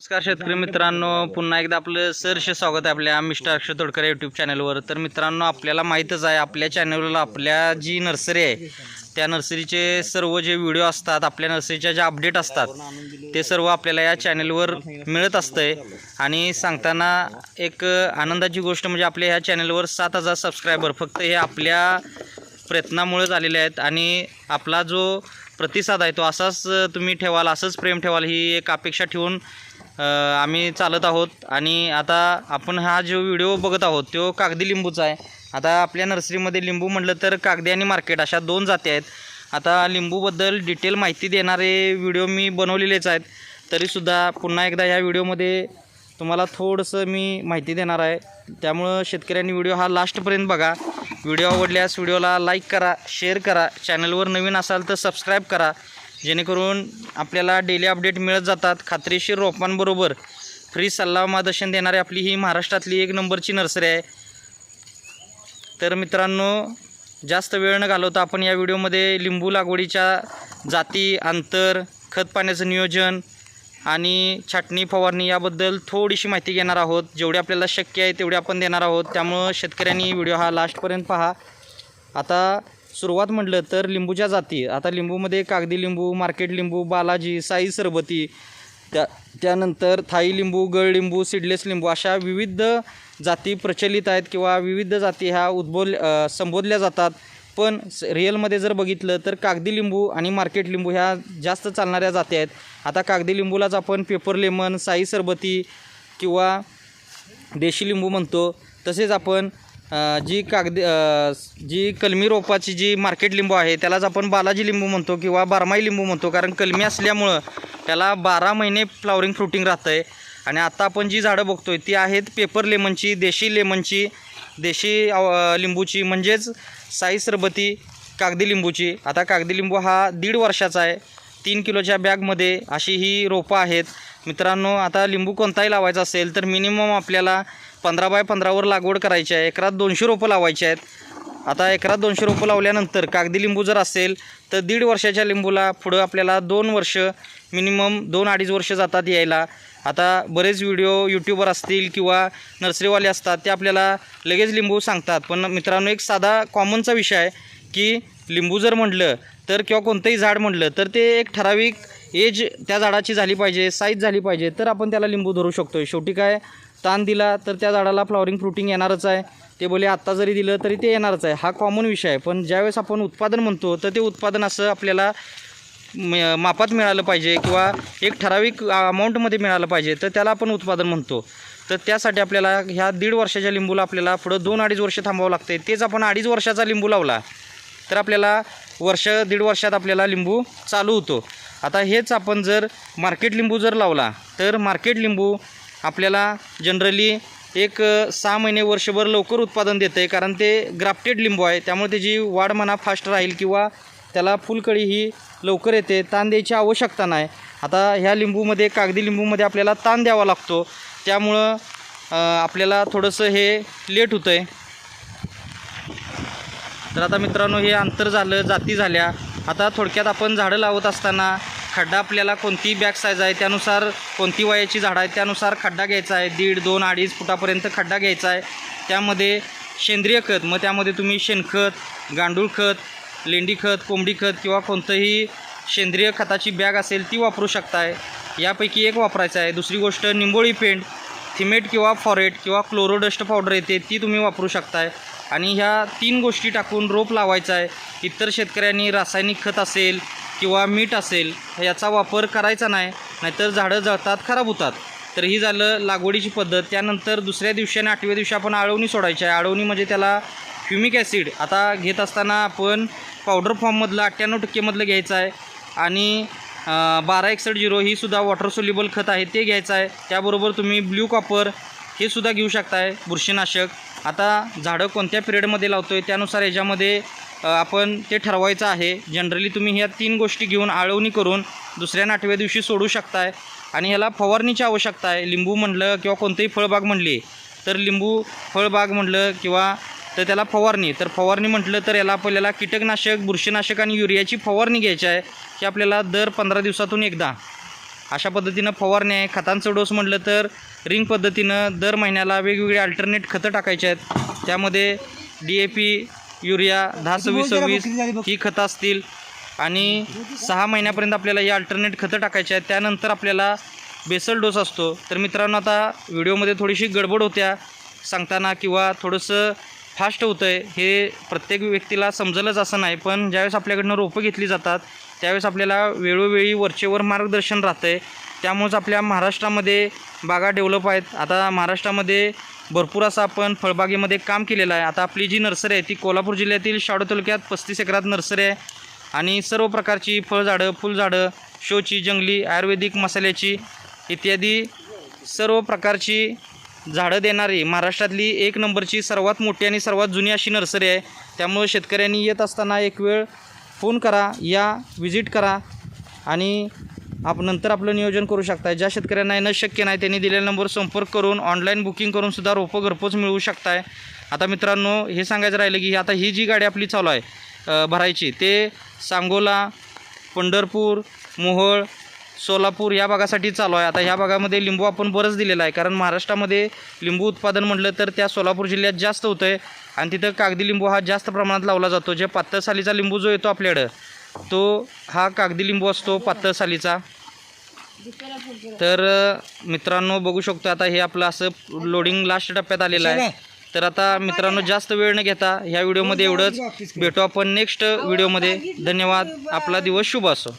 नमस्कार शेतकरी मित्रांनो पुन्हा एकदा आपलं सरसे स्वागत आहे आपल्या मिस्टर अक्षय तोडकर यूट्यूब चॅनलवर तर मित्रांनो आपल्याला माहीतच आहे आपल्या चॅनलला आपल्या जी नर्सरी आहे त्या नर्सरीचे सर्व जे व्हिडिओ असतात आपल्या नर्सरीच्या ज्या अपडेट असतात ते सर्व आपल्याला या चॅनलवर मिळत असतंय. आणि सांगताना एक आनंदाची गोष्ट म्हणजे आपल्या ह्या चॅनलवर सात हजार सबस्क्रायबर फक्त हे आपल्या प्रयत्नामुळे झालेले आहेत. आणि आपला जो प्रतिसाद आहे तो असाच तुम्ही ठेवाल असंच प्रेम ठेवाल ही एक अपेक्षा ठेवून आम्ही चालत आहोत आणि आता आपण हा जो व्हिडिओ बघत आहोत तो कागदी लिंबूचा आहे. आता आपल्या नर्सरीमध्ये लिंबू म्हटलं तर कागदी आणि मार्केट अशा दोन जाती आहेत. आता लिंबूबद्दल डिटेल माहिती देणारे व्हिडिओ मी बनवलेलेच आहेत. तरीसुद्धा पुन्हा एकदा ह्या व्हिडिओमध्ये तुम्हाला थोडंसं मी माहिती देणार आहे. त्यामुळं शेतकऱ्यांनी व्हिडिओ हा लास्टपर्यंत बघा. व्हिडिओ आवडल्यास व्हिडिओला लाईक करा शेअर करा. चॅनलवर नवीन असाल तर सबस्क्राईब करा. जेणेकरून आपल्याला डेली अपडेट मिळत जातात. खात्रीशीर रोपांबरोबर फ्री सल्ला मार्गदर्शन देणारी आपली ही महाराष्ट्रातली एक नंबरची नर्सरी आहे. तर मित्रांनो जास्त वेळ न घालवता आपण या व्हिडिओमध्ये लिंबू लागवडीच्या जाती अंतर खत पाण्याचं नियोजन आणि छाटणी फवारणी याबद्दल थोडीशी माहिती घेणार आहोत. जेवढी आपल्याला शक्य आहे तेवढी आपण देणार आहोत. त्यामुळं शेतकऱ्यांनी व्हिडिओ हा लास्टपर्यंत पहा. आता सुरुवात म्हटलं तर लिंबूच्या जाती. आता लिंबूमध्ये कागदी लिंबू मार्केट लिंबू बालाजी साई सरबती त्या त्यानंतर थाई लिंबू गळ लिंबू सीडलेस लिंबू अशा विविध जाती प्रचलित आहेत किंवा विविध जाती ह्या उद्बोल संबोधल्या जातात. पण स- रिअलमध्ये जर बघितलं तर कागदी लिंबू आणि मार्केट लिंबू ह्या जास्त चालणाऱ्या जाती आहेत. आता कागदी लिंबूलाच आपण पेपर लेमन साई सरबती किंवा देशी लिंबू म्हणतो. तसेच आपण जी कागदी जी कलमी रोपाची जी मार्केट लिंबू आहे त्यालाच आपण बालाजी लिंबू म्हणतो किंवा बारमाही लिंबू म्हणतो. कारण कलमी असल्यामुळं त्याला बारा महिने फ्लावरिंग फ्रुटिंग राहतं आहे आणि आता आपण जी झाडं बघतो आहे ती आहेत पेपर लेमनची देशी लेमनची देशी लिंबूची म्हणजेच साई सरबती कागदी लिंबूची. आता कागदी लिंबू हा दीड वर्षाचा आहे. तीन किलोच्या बॅगमध्ये अशी ही रोपं आहेत. मित्रांनो आता लिंबू कोणताही लावायचा असेल तर मिनिमम आपल्याला पंधरा बाय पंधरावर लागवड करायची आहे. एकरात दोनशे रोपं लावायची आहेत. आता एकरात दोनशे रोपं लावल्यानंतर कागदी लिंबू जर असेल तर दीड वर्षाच्या लिंबूला पुढं आपल्याला दोन वर्ष मिनिमम दोन अडीच वर्ष जातात यायला. आता बरेच व्हिडिओ यूट्यूबर असतील किंवा नर्सरीवाले असतात ते आपल्याला लगेच लिंबू सांगतात. पण मित्रांनो एक साधा कॉमनचा विषय आहे की लिंबू जर म्हटलं तर किंवा कोणतंही झाड म्हटलं तर ते एक ठराविक एज त्या झाडाची झाली पाहिजे साईज झाली पाहिजे तर आपण त्याला लिंबू धरू शकतो शेवटी काय ताण दिला तर त्या झाडाला फ्लॉवरिंग फ्रुटिंग येणारच आहे. ते बोले आत्ता जरी दिलं तरी ते येणारच आहे. हा कॉमन विषय आहे. पण ज्यावेळेस आपण उत्पादन म्हणतो तर ते उत्पादन असं आपल्याला म- मापात मिळालं पाहिजे किंवा एक ठराविक अमाऊंटमध्ये मिळालं पाहिजे तर त्याला आपण उत्पादन म्हणतो. तर त्यासाठी आपल्याला ह्या दीड वर्षाच्या लिंबूला आपल्याला पुढं दोन अडीच वर्ष थांबावं लागते तेच आपण अडीच वर्षाचा लिंबू लावला तर आपल्याला वर्ष दीड वर्षात आपल्याला लिंबू चालू होतो. आता हेच आपण जर मार्केट लिंबू जर लावला तर मार्केट लिंबू आपल्याला जनरली एक सहा महिने वर्षभर लवकर उत्पादन देतं आहे कारण ते ग्राफ्टेड लिंबू आहे. त्यामुळे त्याची वाढ म्हणा फास्ट राहील किंवा त्याला फुलकळी ही लवकर येते ताण द्यायची आवश्यकता नाही. आता ह्या लिंबूमध्ये कागदी लिंबूमध्ये आपल्याला ताण द्यावा लागतो. त्यामुळं आपल्याला थोडंसं हे लेट होतं आहे तर आता मित्रांनो हे अंतर झालं जाती झाल्या. आता थोडक्यात आपण झाडं लावत असताना खड्डा आपल्याला कोणती बॅग साईज आहे त्यानुसार कोणती वयाची झाडं आहे त्यानुसार खड्डा घ्यायचा आहे. दीड दोन अडीच फुटापर्यंत खड्डा घ्यायचा आहे. त्यामध्ये सेंद्रिय खत मग त्यामध्ये तुम्ही शेणखत गांडूळ खत लेंडी खत कोंबडी खत किंवा कोणतंही सेंद्रिय खताची बॅग असेल ती वापरू शकताय. यापैकी एक वापरायचं आहे. दुसरी गोष्ट निंबोळी पेंट थिमेट किंवा फॉरेट किंवा क्लोरोडस्ट पावडर येते ती तुम्ही वापरू शकताय. आणि ह्या तीन गोष्टी टाकून रोप लावायचा आहे. इतर शेतकऱ्यांनी रासायनिक खत असेल किंवा मीठ असेल याचा वापर करायचा नाही नाहीतर झाडं जळतात खराब होतात. तर ही झालं लागवडीची पद्धत. त्यानंतर दुसऱ्या दिवशी आणि आठव्या दिवशी आपण आळवणी सोडायची आहे. आळवणी म्हणजे त्याला फ्युमिक ॲसिड. आता घेत असताना आपण पावडर फॉर्ममधलं अठ्ठ्याण्णव टक्केमधलं घ्यायचं आहे. आणि बारा एकसष्ट झिरो ही सुद्धा वॉटर सोल्युबल खत आहे ते घ्यायचं आहे. त्याबरोबर तुम्ही ब्ल्यू कॉपर हे सुद्धा घेऊ शकताय बुरशीनाशक. आता झाडं कोणत्या पिरियडमध्ये लावतो आहे त्यानुसार याच्यामध्ये आपण ते ठरवायचं आहे. जनरली तुम्ही ह्या तीन गोष्टी घेऊन आळवणी करून दुसऱ्या आठव्या दिवशी सोडू शकताय. आणि ह्याला फवारणीची आवश्यकता आहे. लिंबू म्हणलं किंवा कोणतंही फळबाग म्हणली तर लिंबू फळबाग म्हणलं किंवा तर त्याला फवारणी. तर फवारणी म्हटलं तर याला आपल्याला कीटकनाशक बुरशीनाशक आणि युरियाची फवारणी घ्यायची आहे की आपल्याला दर पंधरा दिवसातून एकदा. अशा पद्धतीनं फवारणी आहे. खतांचं डोस म्हटलं तर रिंग पद्धतीनं दर महिन्याला वेगवेगळे अल्टरनेट खतं टाकायचे आहेत. त्यामध्ये डी ए पी युरिया दहा सव्वीस सव्वीस ही खतं असतील. आणि सहा महिन्यापर्यंत आपल्याला ही अल्टरनेट खतं टाकायची आहेत. त्यानंतर आपल्याला बेसल डोस असतो. तर मित्रांनो आता व्हिडिओमध्ये थोडीशी गडबड होत्या. सांगताना किंवा थोडंसं फास्ट होतं आहे हे प्रत्येक व्यक्तीला समजलंच असं नाही. पण ज्यावेळेस आपल्याकडनं रोपं घेतली जातात त्यावेळेस आपल्याला वेळोवेळी वरचेवर मार्गदर्शन राहतं आहे त्यामुळंच आपल्या महाराष्ट्रामध्ये बागा डेव्हलप आहेत. आता महाराष्ट्रामध्ये भरपूर असं आपण फळबागेमध्ये काम केलेलं आहे. आता आपली जी नर्सरी आहे ती कोल्हापूर जिल्ह्यातील शाडू तालुक्यात पस्तीस एकरात नर्सरी आहे. आणि सर्व प्रकारची फळझाडं फुलझाडं शोची जंगली आयुर्वेदिक मसाल्याची इत्यादी सर्व प्रकारची झाडं देणारी महाराष्ट्रातली एक नंबरची सर्वात मोठी आणि सर्वात जुनी अशी नर्सरी आहे. त्यामुळे शेतकऱ्यांनी येत असताना एक वेळ फोन करा या विजिट करा आणि आप नंतर आपलं नियोजन करू शकता ज्या शेतकऱ्यांना येणं शक्य नाही त्यांनी दिलेल्या नंबरवर संपर्क करून ऑनलाईन बुकिंग करून सुद्धा रोपं घरपोच मिळवू शकताय. आता मित्रांनो हे सांगायचं राहिलं की आता ही जी गाडी आपली चालू आहे भरायची ते सांगोला पंढरपूर मोहोळ सोलापूर या भागासाठी चालू आहे. आता ह्या भागामध्ये लिंबू आपण बरंच दिलेला आहे. कारण महाराष्ट्रामध्ये लिंबू उत्पादन म्हटलं तर त्या सोलापूर जिल्ह्यात जास्त होतं आहे आणि तिथं कागदी लिंबू हा जास्त प्रमाणात लावला जातो. जे पातळ सालीचा लिंबू जो येतो आपल्याकडं तो हा कागदी लिंबू असतो पातळ सालीचा तर मित्रांनो बघू शकतो आता हे आपलं असं लोडिंग लास्ट टप्प्यात आलेलं आहे. तर आता मित्रांनो जास्त वेळ न घेता ह्या व्हिडिओमध्ये एवढंच. भेटू आपण नेक्स्ट व्हिडिओमध्ये. धन्यवाद. आपला दिवस शुभ असो.